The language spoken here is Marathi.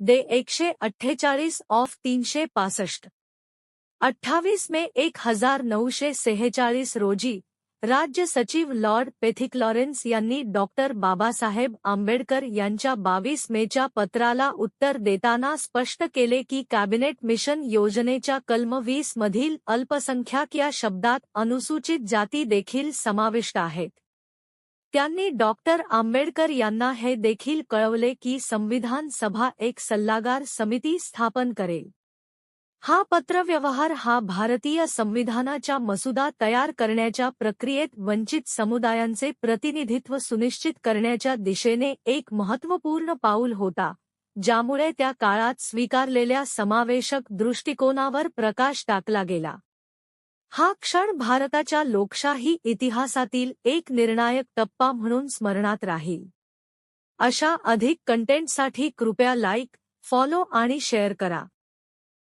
दे एकशे अठ्ठेचाळीस ऑफ तीनशे पासष्ट. अठ्ठावीस मे एक हजार नऊशे सेहेचाळीस रोजी राज्य सचिव लॉर्ड पेथिक लॉरेन्स यांनी डॉक्टर बाबासाहेब आंबेडकर यांच्या बावीस मेच्या पत्राला उत्तर देताना स्पष्ट केले की कॅबिनेट मिशन योजनेच्या कलम वीस मधील अल्पसंख्याक या शब्दात अनुसूचित जाती देखील समाविष्ट आहेत. त्यांनी डॉक्टर आंबेडकर यांना हे देखील कळवले की संविधान सभा एक सल्लागार समिती स्थापन करेल. हा पत्रव्यवहार हा भारतीय संविधानाच्या मसुदा तयार करण्याच्या प्रक्रियेत वंचित समुदायांचे प्रतिनिधित्व सुनिश्चित करण्याच्या दिशेने एक महत्त्वपूर्ण पाऊल होता ज्यामुळे त्या काळात स्वीकारलेल्या समावेशक दृष्टिकोनावर प्रकाश टाकला गेला. हा क्षण भारताच्या लोकशाही इतिहासातील एक निर्णायक टप्पा म्हणून स्मरणात राहील. अशा अधिक कंटेंटसाठी कृपया लाईक फॉलो आणि शेअर करा.